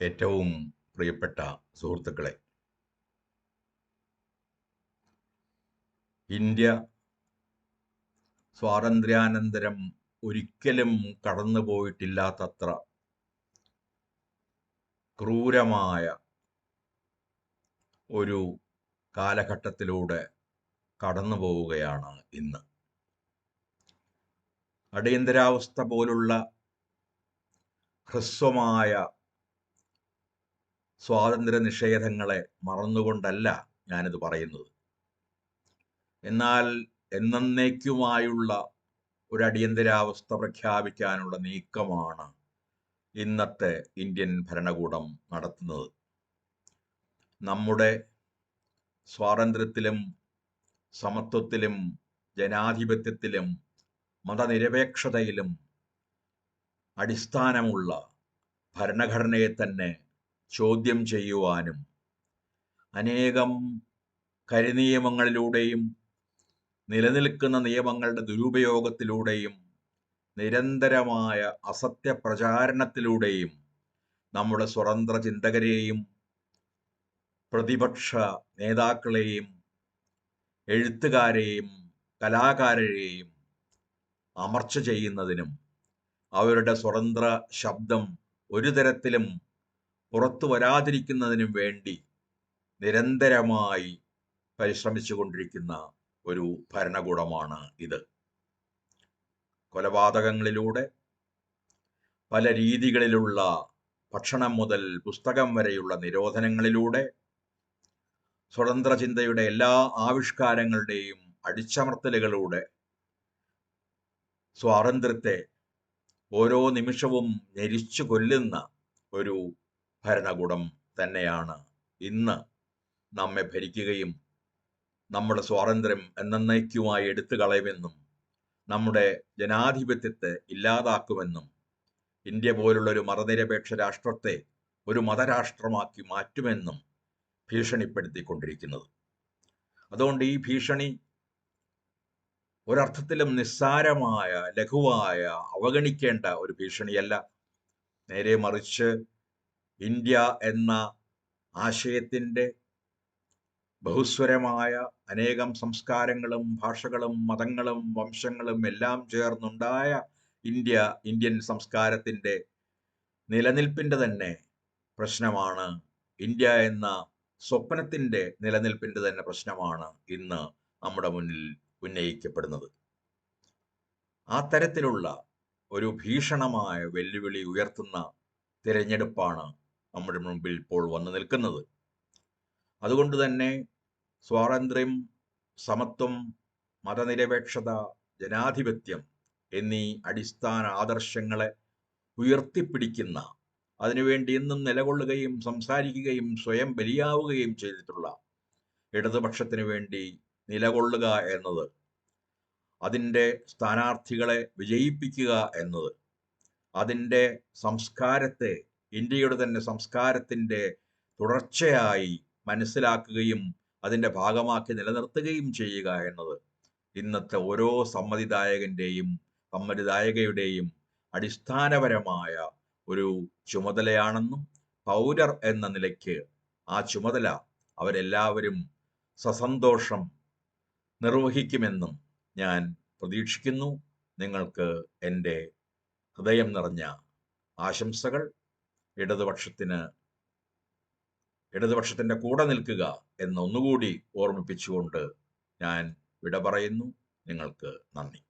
ഏറ്റവും പ്രിയപ്പെട്ട സുഹൃത്തുക്കളെ. ഇന്ത്യ സ്വാതന്ത്ര്യാനന്തരം ഒരിക്കലും കടന്നുപോയിട്ടില്ലാത്തത്ര ക്രൂരമായ ഒരു കാലഘട്ടത്തിലൂടെ കടന്നു പോവുകയാണ് ഇന്ന്. അടിയന്തരാവസ്ഥ പോലുള്ള ഹ്രസ്വമായ സ്വാതന്ത്ര്യ നിഷേധങ്ങളെ മറന്നുകൊണ്ടല്ല ഞാനിത് പറയുന്നത്. എന്നാൽ എന്നേക്കുമായുള്ള ഒരു അടിയന്തരാവസ്ഥ പ്രഖ്യാപിക്കാനുള്ള നീക്കമാണ് ഇന്നത്തെ ഇന്ത്യൻ ഭരണകൂടം നടത്തുന്നത്. നമ്മുടെ സ്വാതന്ത്ര്യത്തിലും സമത്വത്തിലും ജനാധിപത്യത്തിലും മതനിരപേക്ഷതയിലും അടിസ്ഥാനമുള്ള ഭരണഘടനയെ തന്നെ ചോദ്യം ചെയ്യുവാനും അനേകം കരിനിയമങ്ങളിലൂടെയും നിലനിൽക്കുന്ന നിയമങ്ങളുടെ ദുരുപയോഗത്തിലൂടെയും നിരന്തരമായ അസത്യ പ്രചാരണത്തിലൂടെയും നമ്മുടെ സ്വതന്ത്ര ചിന്തകരെയും പ്രതിപക്ഷ നേതാക്കളെയും എഴുത്തുകാരെയും കലാകാരരെയും അമർച്ച ചെയ്യുന്നതിനും അവരുടെ സ്വതന്ത്ര ശബ്ദം ഒരു തരത്തിലും പുറത്തു വരാതിരിക്കുന്നതിനും വേണ്ടി നിരന്തരമായി പരിശ്രമിച്ചു കൊണ്ടിരിക്കുന്ന ഒരു ഭരണകൂടമാണ് ഇത്. കൊലപാതകങ്ങളിലൂടെ പല രീതികളിലുള്ള ഭക്ഷണം മുതൽ പുസ്തകം വരെയുള്ള നിരോധനങ്ങളിലൂടെ സ്വതന്ത്ര ചിന്തയുടെ എല്ലാ ആവിഷ്കാരങ്ങളുടെയും അടിച്ചമർത്തലുകളിലൂടെ സ്വാതന്ത്ര്യത്തെ ഓരോ നിമിഷവും ഞെരിച്ചു കൊല്ലുന്ന ഒരു ഭരണകൂടം തന്നെയാണ്. ഇന്ന് നമ്മെ ഭരിക്കുകയും നമ്മുടെ സ്വാതന്ത്ര്യം എന്നേക്കുമായി എടുത്തു കളയുമെന്നും നമ്മുടെ ജനാധിപത്യത്തെ ഇല്ലാതാക്കുമെന്നും ഇന്ത്യ പോലുള്ള ഒരു മതനിരപേക്ഷ രാഷ്ട്രത്തെ ഒരു മതരാഷ്ട്രമാക്കി മാറ്റുമെന്നും ഭീഷണിപ്പെടുത്തിക്കൊണ്ടിരിക്കുന്നത്. അതുകൊണ്ട് ഈ ഭീഷണി ഒരർത്ഥത്തിലും നിസ്സാരമായ ലഘുവായ അവഗണിക്കേണ്ട ഒരു ഭീഷണിയല്ല. നേരെ മറിച്ച് ഇന്ത്യ എന്ന ആശയത്തിന്റെ ബഹുസ്വരമായ അനേകം സംസ്കാരങ്ങളും ഭാഷകളും മതങ്ങളും വംശങ്ങളും എല്ലാം ചേർന്നുണ്ടായ ഇന്ത്യ ഇന്ത്യൻ സംസ്കാരത്തിന്റെ നിലനിൽപ്പിന്റെ തന്നെ പ്രശ്നമാണ്. ഇന്ത്യ എന്ന സ്വപ്നത്തിന്റെ നിലനിൽപ്പിന്റെ തന്നെ പ്രശ്നമാണ് ഇന്ന് നമ്മുടെ മുന്നിൽ ഉന്നയിക്കപ്പെടുന്നത്. ആ തരത്തിലുള്ള ഒരു ഭീഷണമായ വെല്ലുവിളി ഉയർത്തുന്ന തിരഞ്ഞെടുപ്പാണ് നമ്മുടെ മുമ്പിൽ ഇപ്പോൾ വന്നു നിൽക്കുന്നത്. അതുകൊണ്ട് തന്നെ സ്വാതന്ത്ര്യം സമത്വം മതനിരപേക്ഷത ജനാധിപത്യം എന്നീ അടിസ്ഥാന ആദർശങ്ങളെ ഉയർത്തിപ്പിടിക്കുന്ന അതിനുവേണ്ടി എന്നും നിലകൊള്ളുകയും സംസാരിക്കുകയും സ്വയം ബലിയാവുകയും ചെയ്തിട്ടുള്ള ഇടതുപക്ഷത്തിനു വേണ്ടി നിലകൊള്ളുക എന്നത് അതിന്റെ സ്ഥാനാർത്ഥികളെ വിജയിപ്പിക്കുക എന്നത് അതിന്റെ സംസ്കാരത്തെ ഇന്ത്യയുടെ തന്നെ സംസ്കാരത്തിന്റെ തുടർച്ചയായി മനസ്സിലാക്കുകയും അതിന്റെ ഭാഗമാക്കി നിലനിർത്തുകയും ചെയ്യുക എന്നത് ഇന്നത്തെ ഓരോ സമ്മതിദായകന്റെയും സമ്മതിദായകയുടെയും അടിസ്ഥാനപരമായ ഒരു ചുമതലയാണെന്നും പൗരർ എന്ന നിലയ്ക്ക് ആ ചുമതല അവരെല്ലാവരും സസന്തോഷം നിർവഹിക്കുമെന്നും ഞാൻ പ്രതീക്ഷിക്കുന്നു. നിങ്ങൾക്ക് എന്റെ ഹൃദയം നിറഞ്ഞ ആശംസകൾ. ഇടതുപക്ഷത്തിന് ഇടതുപക്ഷത്തിന്റെ കൂടെ നിൽക്കുക എന്നൊന്നുകൂടി ഓർമ്മിപ്പിച്ചുകൊണ്ട് ഞാൻ വിട പറയുന്നു. നിങ്ങൾക്ക് നന്ദി.